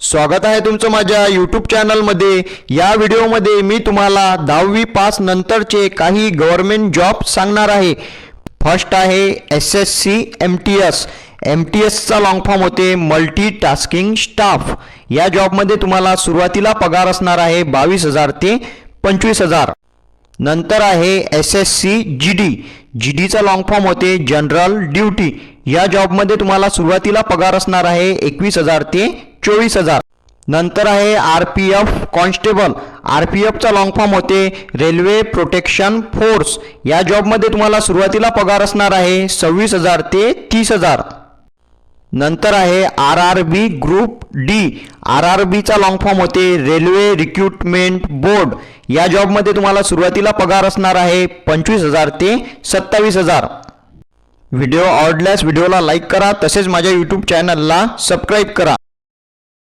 स्वागत आहे तुमचं माझ्या यूट्यूब चॅनलमध्ये या व्हिडिओमध्ये मी तुम्हाला दहावी पास नंतरचे काही गव्हर्मेंट जॉब सांगणार आहे. फर्स्ट आहे S S C M T S M T एसचा long form होते मल्टी टास्किंग स्टाफ या जॉबमध्ये तुम्हाला सुरुवातीला पगार असणार आहे बावीस हजार ते पंचवीस हजार. नंतर आहे S S C G D G डीचा लॉंग फॉर्म होते जनरल ड्युटी या जॉबमध्ये तुम्हाला सुरुवातीला पगार असणार आहे एकवीस हजार ते चोवीस हजार. नंतर आहे R P F constable. R P एफचा long form होते रेल्वे प्रोटेक्शन फोर्स. या जॉबमध्ये तुम्हाला सुरुवातीला पगार असणार आहे सव्वीस हजार ते तीस हजार. नंतर आहे R R B group D R R बीचा लॉंग फॉर्म होते रेल्वे रिक्रुटमेंट बोर्ड या जॉबमध्ये तुम्हाला सुरुवातीला पगार असणार आहे पंचवीस हजार ते सत्तावीस हजार. व्हिडिओ आवडल्यास व्हिडिओला लाईक करा. तसेच माझ्या यूट्यूब चॅनलला सबस्क्राईब करा.